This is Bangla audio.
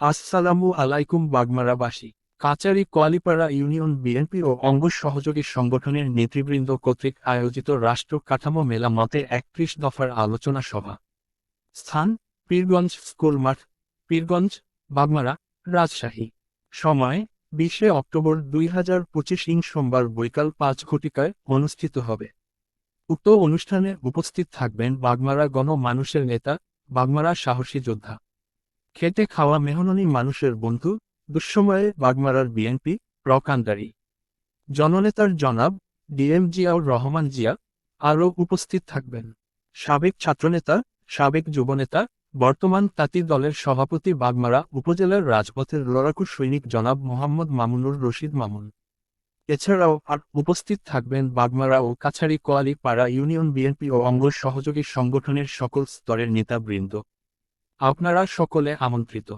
আসসালামু আলাইকুম, বাগমারাবাসী। কাচারি কোয়ালিপাড়া ইউনিয়ন বিএনপি ও অঙ্গ সহযোগী সংগঠনের নেতৃবৃন্দ কর্তৃক আয়োজিত রাষ্ট্র কাঠামো মেলা মতে একত্রিশ দফার আলোচনা সভা। স্থান, পীরগঞ্জ স্কুল মাঠ, পীরগঞ্জ, বাগমারা, রাজশাহী। সময়, বিশে অক্টোবর দুই হাজার পঁচিশ ইং সোমবার বৈকাল পাঁচ ঘটিকায় অনুষ্ঠিত হবে। উক্ত অনুষ্ঠানে উপস্থিত থাকবেন বাগমারা গণ মানুষের নেতা, বাগমারা সাহসী যোদ্ধা। খেটে খাওয়া মেহননি মানুষের বন্ধু, দুঃসময়ে বাগমারার বিএনপি প্রকান্ডারি জননেতার জনাব, ডিএম জিয়াউর রহমান জিয়া, আরও উপস্থিত থাকবেন। সাবেক ছাত্রনেতা, সাবেক যুবনেতা, বর্তমান তাঁতি দলের সভাপতি বাগমারা উপজেলার রাজপথের লড়াকু সৈনিক জনাব মোহাম্মদ মামুনুর রশিদ মামুন। এছাড়াও আর উপস্থিত থাকবেন বাগমারা ও কাছাড়ি কোয়ালি পাড়া ইউনিয়ন বিএনপি ও অঙ্গ সহযোগী সংগঠনের সকল স্তরের নেতাবৃন্দ। আপনারা সকলে আমন্ত্রিত।